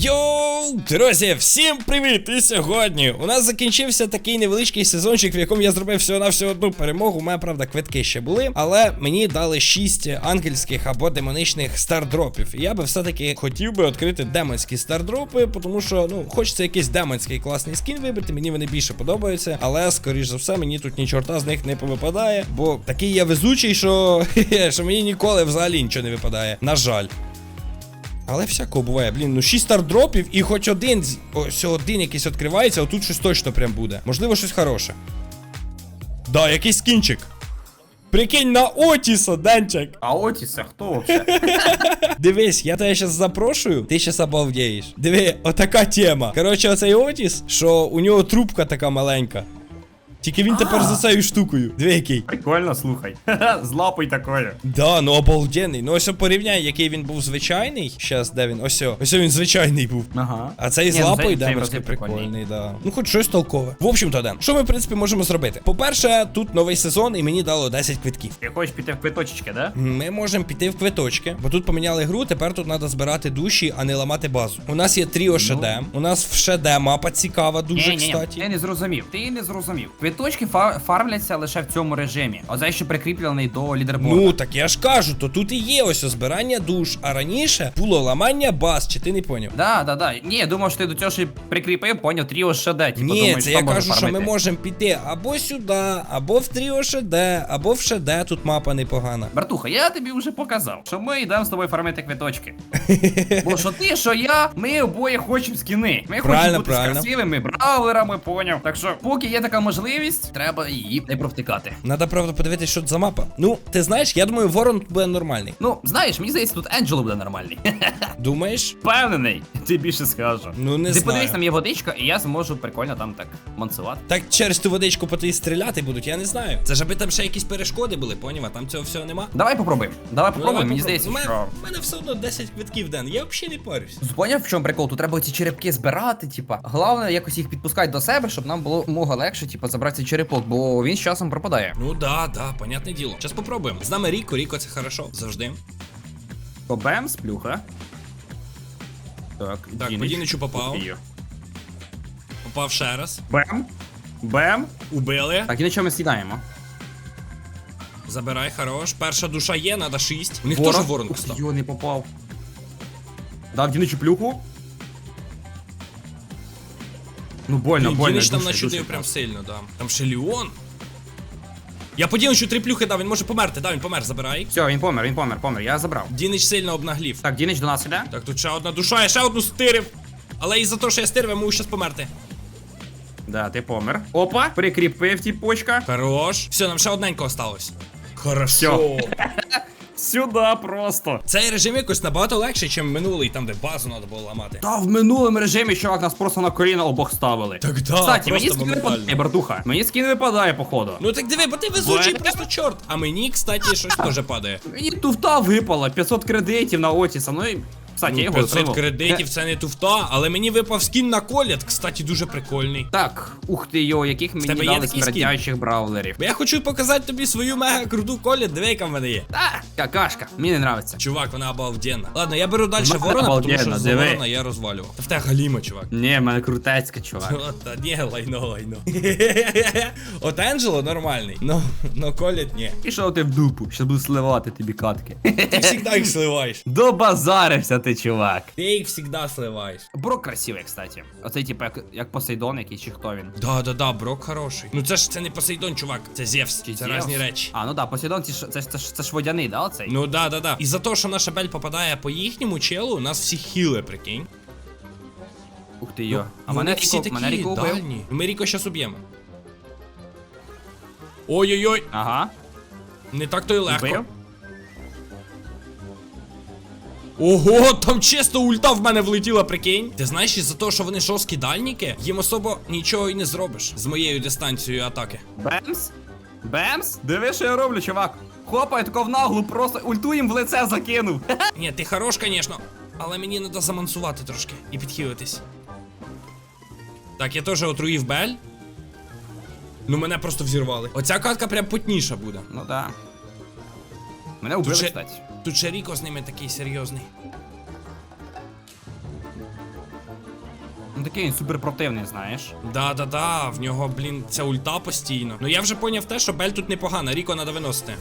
Йоу, друзі, всім привіт! І сьогодні у нас закінчився такий невеличкий сезончик, в якому я зробив всього на всього одну перемогу. У мене, правда, квитки ще були, але мені дали 6 ангельських або демоничних стардропів. І я би все-таки хотів би відкрити демонські стардропи, тому що ну хочеться якийсь демонський класний скін вибрати. Мені вони більше подобаються, але скоріш за все мені тут ні чорта з них не повипадає, бо такий я везучий, що, що мені ніколи взагалі нічого не випадає. На жаль. Але всякого буває, блін, ну 6 стардропів і хоч один, ось один якийсь відкривається, а тут щось точно прям буде. Можливо, щось хороше. Да, якийсь скінчик. Прикинь на Отіса, Денчик. А Отіса хто вообще? Дивись, я тебе зараз запрошую, ти щас обалдієш. Диви, отака тема. Коротше, оцей Отіс, що у нього трубка така маленька. Тільки він тепер за цією штукою. Диви який. Прикольно, слухай. З лапою такою. Да, ну обалденний. Ну ось порівняй, який він був звичайний. Щас, де він? Ось, ось він звичайний був. Ага. А цей з Ні, ну, лапою цей- цей вроде прикольний. прикольний, да. Ну хоч щось толкове. В общем-то, Ден, що ми, в принципі, можемо зробити? По-перше, тут новий сезон, і мені дало 10 квитків. Ти хочеш піти в квиточки, да? Ми можемо піти в квиточки, бо тут поміняли гру, тепер тут треба збирати душі, а не ламати базу. У нас є тріо ШД, у нас в ШД мапа цікава дуже, Ні-ні-ні, кстати. Ти не зрозумів. Ти не зрозумів. Квиточки фа- фармляться лише в цьому режимі. Оцей ще прикріплений до лідерборду. Ну, так я ж кажу, то тут і є ось о збирання душ, а раніше було ламання баз, чи ти не поняв? Да, да, да. Ні, я думав, що ти до цього ще й прикріпив, поняв, тріо ШД. Типу, Ні, думаєш, це що я може кажу, що ми фармити. можемо піти або сюди, або в тріо ШД, або в ШД, тут мапа непогана. Братуха, я тобі вже показав, що ми йдемо з тобою фармити квиточки. Бо що ти, що я, ми обоє хочемо скіни. Ми Правильно, хочемо бути правильно. з красивими бравлерами, поняв. Так що, поки є така можливість, треба її не провтикати. Надо, правда, подивитися, що це за мапа. Ну, ти знаєш, я думаю, ворон буде нормальний. Ну, знаєш, мені здається, тут Енджело буде нормальний. Думаєш? Впевнений, ти більше скажу. Ну, не ти знаю. подивись, там є водичка, і я зможу прикольно там так мансувати. Так через ту водичку по тій стріляти будуть, я не знаю. Це ж аби там ще якісь перешкоди були, поняв, а там цього всього нема. Давай попробуємо. Давай Ну, попробуємо, давай мені попробуй. здається, У мене, що. у мене все одно 10 квитків ден, я взагалі не парюсь. Поняв, в чому прикол? Тут треба ці черепки збирати, типа. Головне якось їх підпускати до себе, щоб нам було мога легше, типа, забрати цей черепок, бо він з часом пропадає. Ну да, да, понятне діло. Зараз попробуємо. З нами Ріко, Ріко це хорошо, завжди. Бем, сплюха. Так, Так, по Діничу попав. Попав ще раз. Бем. Бем. Убили. Так, і на чому ми сідаємо? Забирай, хорош. Перша душа є, надо 6. У них теж ворон Ух, став. Йо, не попав. Дав Діничу плюху. Ну больно, больно. Дінич там начудив прям сильно, да. Там ще Ліон. Я по Діничу три плюхи дав, він може померти, да, він помер, забирай. Все, він помер, він помер, помер, я забрав. Дінич сильно обнаглів. Так, Дінич до нас іде. Так, тут ще одна душа, я ще одну стирив. Але із-за того, що я стирив, я можу щас померти. Да, ти помер. Опа, прикріпив тіпочка. Хорош. Все, нам ще одненько осталось. Хорошо. Сюда просто. Цей режим якось набагато легший, ніж минулий, там де базу треба було ламати. Та в минулому режимі, чувак, нас просто на коліна обох ставили. Так да, Кстати, мені скін випадає, братуха. Мені скін випадає, походу. Ну так диви, бо ти везучий Бе. просто чорт. А мені, кстати, щось теж падає. Мені туфта випала, 500 кредитів на Отіса, ну і... Кстати, я Ну, його 500 отримав. кредитів це не туфта, але мені випав скін на колят, кстати, дуже прикольний. Так, ух ти йо, яких мені тебе є дали такий скін? смердячих бравлерів. Бо я хочу показати тобі свою мега круту колят, диви, яка в мене є. Та, какашка, мені не нравиться. Чувак, вона обалденна. Ладно, я беру далі Вона ворона, тому що обалденна, диви. ворона я розвалював. Та в тебе галіма, чувак. Ні, в мене крутецька, чувак. О, Та ні, лайно, лайно. От Енджело нормальний, но, но колять ні. Пішов ти в дупу, щас буду сливати тобі катки. Ти завжди їх сливаєш. Добазарився ти, чувак. Ти їх завжди сливаєш. Брок красивий, кстати. Оцей типу як, як Посейдон, який чи хто він. Да, да, да, брок хороший. Ну це ж це не Посейдон, чувак, це Зевс. Чи Це Зевс? різні речі. А, ну да, Посейдон це, ж- це, ж- це, ж- це ж водяний, да, оцей? Ну да, да, да. І за те, що наша бель попадає по їхньому челу, у нас всі хіли, прикинь. Ух ти йо. а Ну, мене вони всі Ріко, такі мене Ріко убив. дальні. Ми Ріко щас уб'ємо. Ой-ой-ой, Ага. не так то й легко. Убив. Ого, там чисто ульта в мене влетіла, прикинь. Ти знаєш, із-за того, що вони жорсткі дальніки, їм особо нічого і не зробиш з моєю дистанцією атаки. Бемс? Бемс? Диви, що я роблю, чувак. Хопа, я тако в наглу, просто ульту їм в лице закинув. Ні, ти хорош, звісно, але мені треба замансувати трошки і підхилитись. Так, я теж отруїв Бель. Ну мене просто взірвали. Оця катка прям потніша буде. Ну да. Мене убили, ще- кстати. Тут ще Ріко з ними такий серйозний. Ну такий він супер противний, знаєш. Да-да-да, в нього, блін, ця ульта постійно. Ну я вже поняв те, що Бель тут непогана, Ріко треба виносити.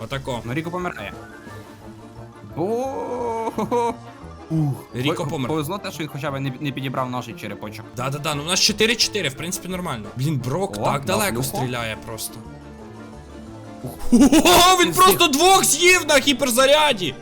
Отако. Ну Ріко помирає. Ух. Ріко помер. Повезло те, що він хоча б не, не підібрав наш черепочок. Да-да-да, ну у нас 4-4, в принципі, нормально. Блін, Брок О, так далеко наплюхав. стріляє просто. О, він просто двох з'їв на гіперзаряді!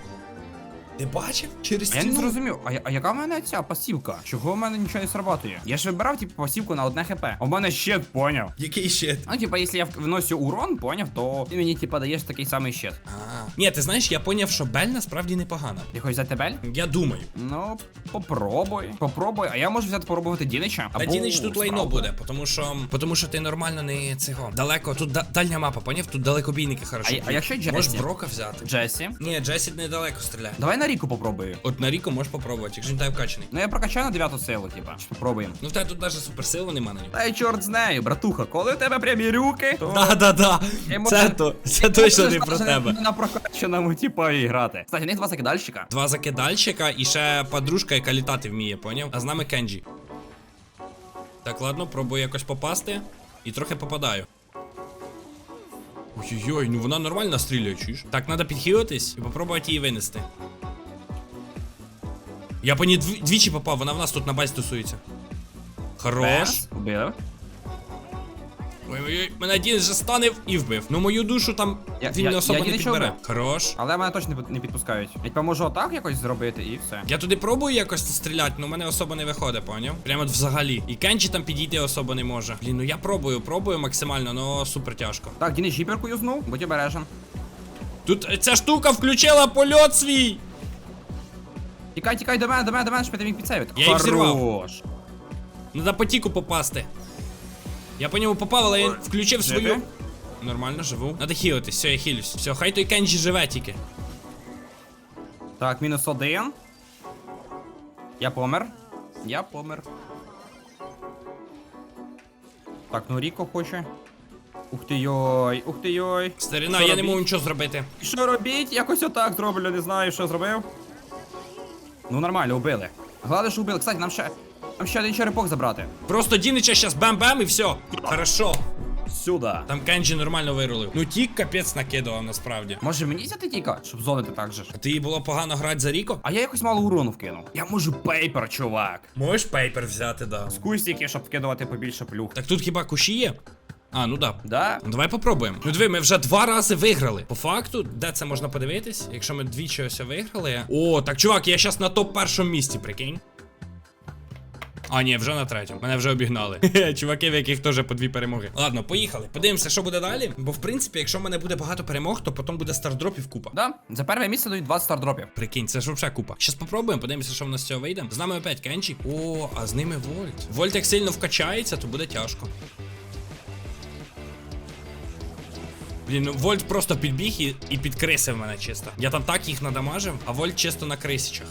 Ти бачив? Через я не стіну. зрозумів, а, я- а яка в мене ця пасівка? Чого в мене нічого не срабатує? Я ж вибирав, типу, пасівку на одне хп. А в мене щит, поняв. Який щит? Ну, типа, якщо я виносю урон, поняв, то ти мені, типа, даєш такий самий щит. А. Ні, ти знаєш, я поняв, що Бель насправді непогана. Ти хочеш взяти бель? Я думаю. Ну, попробуй. Попробуй. А я можу взяти попробувати Дінича. Та або Дінич тут лайно Спраута. буде, тому що, тому що ти нормально не цього. Далеко, тут да- дальня мапа, поняв? Тут далекобійники хорошо. А а б'ють. якщо Джесі? Можеш Брока взяти. Джесі. Ні, Джесі недалеко стріляє. Давай на Ріку попробую. От на Ріко можеш попробувати, якщо він тебе вкачаний. Ну я прокачаю на дев'яту силу, типа. Попробуємо. Ну в тебе тут навіть суперсили нема на ньому. Та й чорт з нею, братуха, коли у тебе прямі рюки, то... Да-да-да. Я Це то, це точно не про тебе. На прокачаному, типа, і грати. Кстати, в них два закидальщика. Два закидальщика і ще подружка, яка літати вміє, поняв? А з нами Кенджі. Так, ладно, пробую якось попасти. І трохи попадаю. Ой-ой-ой, ну вона нормально стріляє, чуєш? Так, треба підхилитись і попробувати її винести. Я по ній дв- двічі попав, вона в нас тут на базі тусується. Хорош. Вбив. Ой-ой-ой, мене один вже станив і вбив. Ну мою душу там Я- він я- не особо я не підбере. вбив. Хорош. Але мене точно не під- не підпускають. Я типа можу отак якось зробити і все. Я туди пробую якось стріляти, але в мене особо не виходить, поняв? Прямо от взагалі. І Кенчі там підійти особо не може. Блін, ну я пробую, пробую максимально, але супер тяжко. Так, Дінич гіперку юзнув, будь обережен. Тут е, ця штука включила польот свій. Тікай, тікай до мене, до мене, до мене, щоб я міг підсейвити. Я їх зірвав. Хорош. Надо по тіку попасти. Я по ньому попав, але я включив Жити? свою. Нормально, живу. Надо хілитись, все, я хилюсь. Все, хай той Кенджі живе тільки. Так, мінус один. Я помер. Я помер. Так, ну Ріко хоче. Ух ти йой, ух ти йой. Старина, Що я не робіть? можу нічого зробити. Що робіть? Якось отак зроблю, не знаю, що зробив. Ну нормально, убили. Головне, що убили. Кстати, нам ще. Нам ще один черепок забрати. Просто Дінича щас бам-бам і все. Хорошо. Сюди. Там Кенджі нормально вирулив. Ну тік капець накидував насправді. Може мені взяти тіка, щоб зонити так же ж. А ти було погано грати за Ріко? А я якось мало урону вкинув. Я можу пейпер, чувак. Можеш пейпер взяти, да. З кустики, щоб вкидувати побільше плюх. Так тут хіба кущі є? А, ну да. Да? Ну давай попробуємо. Ну диви, ми вже два рази виграли. По факту, де це можна подивитись? Якщо ми двічі ось виграли. О, так чувак, я зараз на топ першому місці, прикинь. А, ні, вже на третьому. Мене вже обігнали. Чуваки, в яких теж по дві перемоги. Ладно, поїхали. Подивимося, що буде далі. Бо в принципі, якщо в мене буде багато перемог, то потім буде стардропів купа. Да. За перше місце дають 20 стардропів. Прикинь, це ж взагалі купа. Щас попробуємо, подивимося, що в нас з цього вийде. З нами опять Кенчі. О, а з ними Вольт. Вольт як сильно вкачається, то буде тяжко. Блін, ну Вольт просто підбіг і, і підкрисив мене чисто. Я там так їх надамажив, а Вольт чисто на крисічах.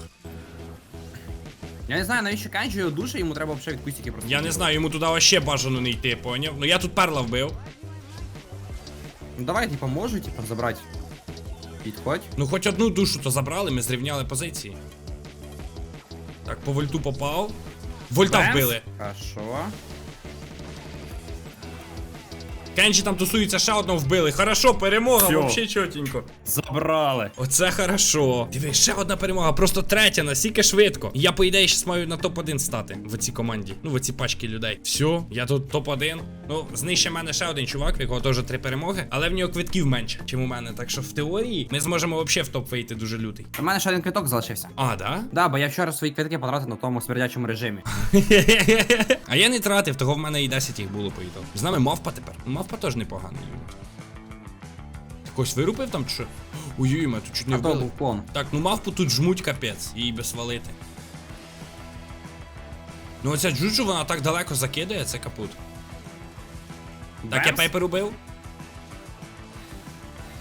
Я не знаю, навіщо Канджі його душе, йому треба взагалі від кустики просто. Я не знаю, йому туди вообще бажано не йти, поняв? Ну я тут перла вбив. Ну давай, типа, можу, типа, забрати. Підходь. Ну хоч одну душу то забрали, ми зрівняли позиції. Так, по вольту попав. Вольта Бенз. вбили. Хорошо. Кенджі там тусується, ще одного вбили. Хорошо, перемога, Всьо. вообще чотенько. Забрали. Оце хорошо. Диви, ще одна перемога, просто третя, настільки швидко. Я, по ідеї, щас маю на топ-1 стати в цій команді. Ну, в цій пачці людей. Все, я тут топ-1. Ну, знище мене ще один чувак, в якого теж три перемоги, але в нього квитків менше, чим у мене. Так що в теорії ми зможемо взагалі в топ вийти дуже лютий. У мене ще один квиток залишився. А, да? Да, бо я вчора свої квитки потратив на тому смердячому режимі. а я не тратив, того в мене і 10 їх було по ітогу. З нами мавпа тепер. Мавпа теж непоганий. Когось вирупив там чи що? Ой-ой, мене тут чуть не А то вбили. був клон. Так, ну мавпу тут жмуть капець, її би свалити. Ну оця джуджу, вона так далеко закидає, це капут. Так, я пейпер убив.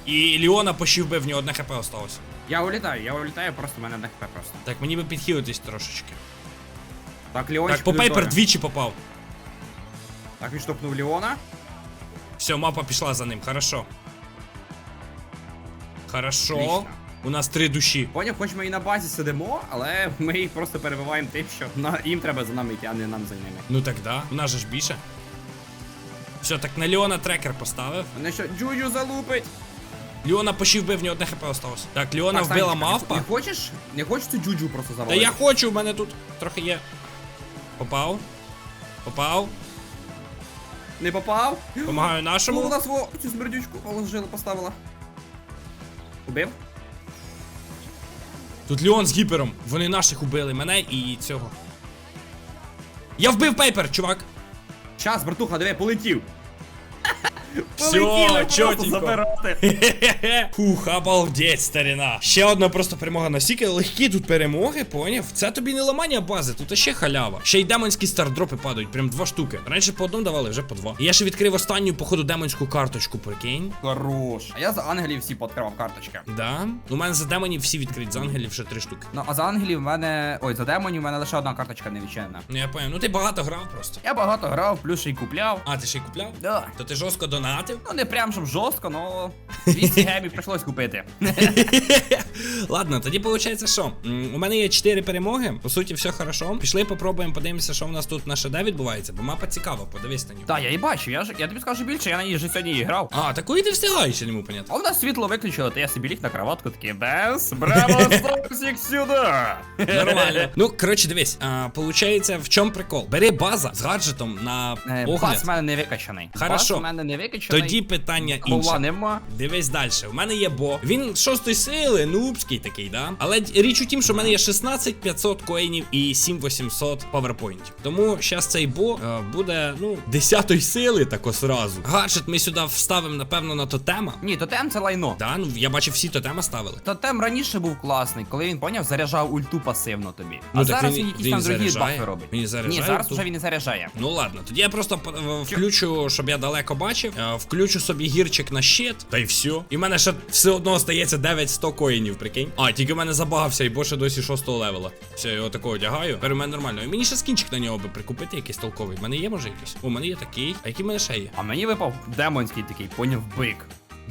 І Ліона пощів вбив, в нього одне хп осталось. Я улітаю, я улітаю, просто в мене одне хп просто. Так, мені би підхилитись трошечки. Так, Леончик Так, по пейпер двічі попав. Так, відштовхнув Леона. Все, мапа пішла за ним, хорошо. Хорошо. Отлично. У нас три душі. Поняв, хоч ми і на базі сидимо, але ми їх просто перебиваємо тим, що на, їм треба за нами йти, а не нам за ними. Ну так да, у нас же ж більше. Все, так на Леона трекер поставив. Мене що, Джуджу залупить. Леона почти вбив, в нього одне хп осталось. Так, Леона Так, вбила мавпа. Не, хочеш? Не хочеш цю Джуджу просто Та завалити? я хочу, у мене тут трохи є. Попав. Попав. Не попав? Помагаю Ну, у нашому. нас во цю смердючку положила, поставила. Убив? Тут Леон з гіпером. Вони наших убили, мене і цього. Я вбив пейпер, чувак. Щас, братуха, диви, полетів. Просто чотенько. Фух, обалдеть, старина. Ще одна просто перемога настільки легкі тут перемоги, поняв? Це тобі не ламання бази, тут ще халява. Ще й демонські стардропи падають, прям два штуки. Раніше по одному давали, вже по два. І я ще відкрив останню, походу, демонську карточку, прикинь. Хорош. А я за ангелів всі пооткривав карточки. Да. У мене за демонів всі відкриті, з ангелів ще три штуки. Ну, а за ангелів в мене. Ой, за демонів в мене лише одна карточка не відчинена. Ну я поняв, ну ти багато грав просто. Я багато грав, плюс ще й купляв. А, ти ще й купляв? Да. То ти жорстко донатив? Ну не прям щоб жорстко, но 200 гемів прийшлось купити. Ладно, тоді виходить, що у мене є 4 перемоги. По суті, все хорошо. Пішли, попробуємо, подивимося, що в нас тут на ШД відбувається, бо мапа цікава, подивись на нього. Так, я і бачу, я ж я тобі скажу більше, я на ній вже сьогодні і грав. А, такої ти встигаєш, я не можу поняти. А в нас світло виключили, то я собі ліг на кроватку такий без, браво, всіх сюди. Нормально. Ну, коротше, дивись, а, получається, в чому прикол? Бери база з гаджетом на Е, огляд. Бас в мене не викачаний. Хорошо. Бас в мене не викачаний. Тоді питання Кола інше. нема. Дивись далі. У мене є бо. Він шостої сили, нубський такий, да. Але річ у тім, що в мене є 16 500 коїнів і 7800 паверпойнтів. Тому зараз цей бо е, буде, ну, 10 сили тако сразу. Гаджет ми сюди вставимо, напевно, на тотема. Ні, тотем це лайно. Да, ну я бачив, всі тотема ставили. Тотем раніше був класний, коли він поняв, заряджав ульту пасивно тобі. Ну, а так зараз він- він якісь він там другі бафи робить. Він заряджає Ні, зараз ульту? вже він не заряджає. Ну ладно, тоді я просто включу, щоб я далеко бачив. Е, Включу собі гірчик на щит, та й все. І в мене ще все одно остається 900 коїнів, прикинь. А, тільки в мене забагався і більше досі 6 левела. Все, я його такого одягаю. Тепер у мене нормально. І мені ще скінчик на нього би прикупити, якийсь толковий. У мене є, може, якийсь? У мене є такий. А який в мене ще є? А мені випав демонський такий, поняв бик.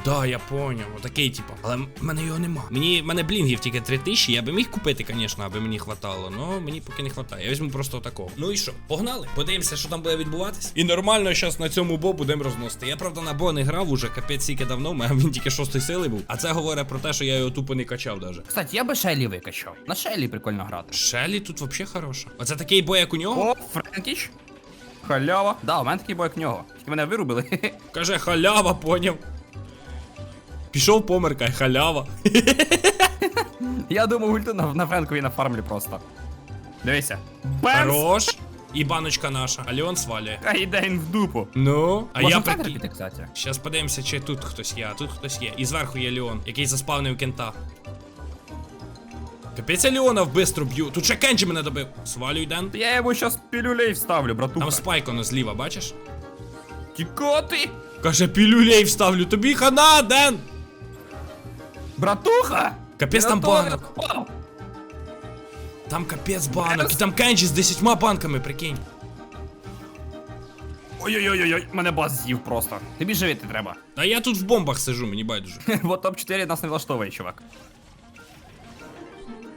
Да, я поняв, отакий, типу. Але в мене його нема. Мені в мене блінгів тільки 3000, я би міг купити, звісно, аби мені хватало, але мені поки не хватає. Я візьму просто такого. Ну і що? Погнали? Подивимося, що там буде відбуватись. І нормально зараз на цьому бо будемо розносити. Я правда на бо не грав уже капець скільки давно, у мене він тільки шостої сили був. А це говорить про те, що я його тупо не качав даже. Кстати, я би Шелі викачав. На Шелі прикольно грати. Шелі тут взагалі хороша. Оце такий бой, як у нього. О, Френкіч. Халява. Да, у мене такий бой як в нього. Тільки мене вирубили. Каже, халява, поняв. Пішов померкай, халява. Я думав, ульту на, на Френкові на фармлі просто. Дивися. Бемс! Хорош. І баночка наша. А Леон свалює. А йде він в дупу. Ну, а Можна я центр прикинь. піти, кстати. Щас подивимося, чи тут хтось є, а тут хтось є. І зверху є Леон, який заспавнив кента. Капець я Леона в бистро б'ю. Тут ще Кенджі мене добив. Свалюй, Ден. Я йому щас пілюлей вставлю, братуха. Там спайк воно зліва, бачиш? Тікоти! Каже, пілюлей вставлю. Тобі хана, Ден! Братуха! Капець Я там на того банок. не впав. Там капець банок. І там Кенджі з 10 банками, прикинь. Ой-ой-ой, мене бас з'їв просто. Тобі живити треба. А я тут в бомбах сижу, мені байдуже. Бо топ-4 нас не влаштовує, чувак.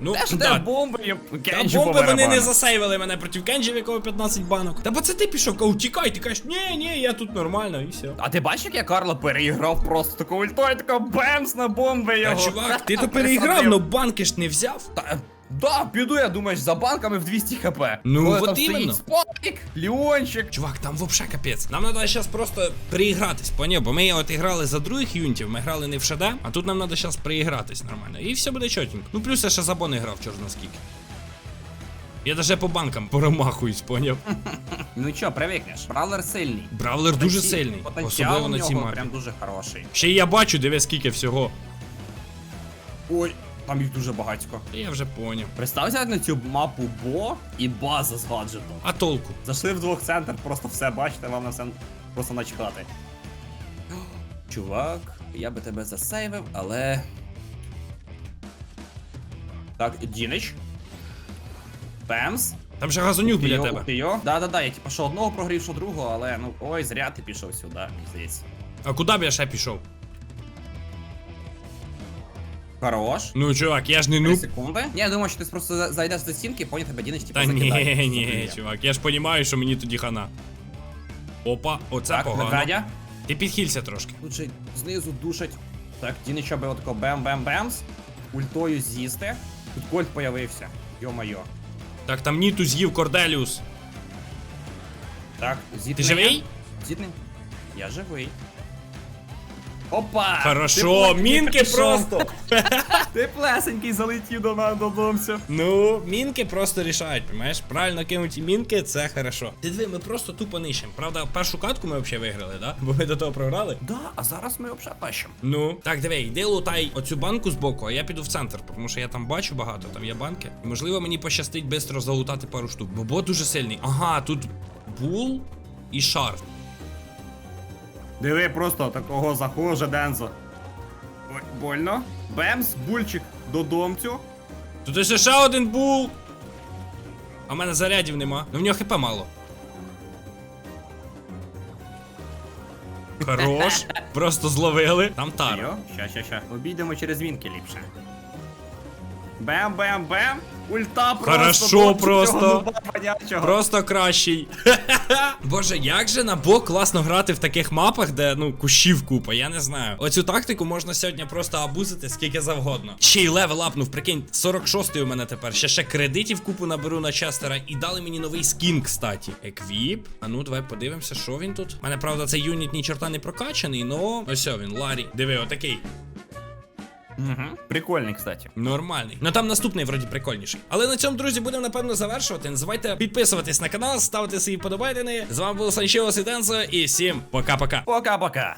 Ну, Теж де да. бомби, є Кенджі бомби вони не засейвили мене проти Кенджі, в якого 15 банок. Та бо це ти пішов, кажу, тікай, ти кажеш, ні, ні, я тут нормально, і все. А ти бачиш, як я Карло переіграв просто таку ультою, така бемс на бомби Та його. чувак, ти то переіграв, но банки ж не взяв. Та, да, піду, я думаєш, за банками в 200 хп. Ну, Коли от там стоїть Леончик. Чувак, там вообще капець. Нам треба зараз просто переігратись, поняв? Бо ми от грали за других юнітів, ми грали не в ШД, а тут нам треба зараз переігратись нормально. І все буде чотенько. Ну плюс я ще за бони грав чорно скільки. Я даже по банкам поромахуюсь, поняв? Ну чо, привикнеш. Бравлер сильний. Бравлер дуже Потенці- сильний, Потенціал особливо у на нього цій мапі. прям дуже хороший. Ще й я бачу, диви скільки всього. Ой, там їх дуже багатько. Я вже поняв. Представся на цю мапу Бо і база з гаджетом. А толку? Зайшли в двох центр, просто все бачите, вам на все просто начхати. Чувак, я би тебе засейвив, але. Так, Дінич. Пемс. Там же газонюк біля тебе. Ти? Да-да-да, я типу що одного прогрів, що другого, але ну ой, зря ти пішов сюди, мені здається. А куди б я ще пішов? Хорош. Ну, чувак, я ж не нуб. секунди. Ні, я думаю, що ти просто за- зайдеш за стінки, поняв тебе дінеш, типу, Та закидаєш. ні, ні, Закидає. чувак, я ж розумію, що мені тоді хана. Опа, оце Так, погано. медведя. Ти підхилься трошки. Тут же знизу душать. Так, Дінича би отако бем-бем-бемс. Ультою з'їсти. Тут кольт появився. Йо-майо. Так, там Ніту з'їв Корделіус. Так, зіткнення. Живий? Зіткнення. Я живий. Опа! Хорошо, мінки просто. Ти плесенький залетів до мене додомця. Ну, мінки просто рішають, понимаєш? Правильно кинуті мінки, це хорошо. Ти диви, ми просто тупо нищимо. Правда, першу катку ми взагалі виграли, да? Бо ми до того програли. Да, а зараз ми взагалі пащимо. Ну, так, диви, йди лутай оцю банку з боку, а я піду в центр, тому що я там бачу багато, там є банки. І можливо мені пощастить швидко залутати пару штук. Бо бот дуже сильний. Ага, тут бул і шарф. Диви просто такого захоже Дензо. Ой, больно. Бемс, бульчик додомцю. Тут ще ще один бул. А в мене зарядів нема. Ну в нього хп мало. Хорош. Просто зловили. Там тара. Йо, ща, ща, ща. Обійдемо через вінки ліпше. Бем-бем-бем. Ульта просто. Хорошо просто. Просто кращий. Боже, як же на бок класно грати в таких мапах, де ну кущів купа, я не знаю. Оцю тактику можна сьогодні просто абузити скільки завгодно. Ще й левел апнув, прикинь, 46-й у мене тепер. Ще ще кредитів купу наберу на Честера і дали мені новий скін, кстати. Еквіп. А ну, давай подивимося, що він тут. У мене, правда, цей юніт ні чорта не прокачаний, но ось він, Ларі. Диви, отакий. Угу. Прикольний, кстати. Нормальний. Ну там наступний вроді прикольніший. Але на цьому, друзі, будемо напевно завершувати. Не забувайте підписуватись на канал, ставити свої подобайдини. З вами був Санчево Сідензо і всім пока-пока. Пока-пока.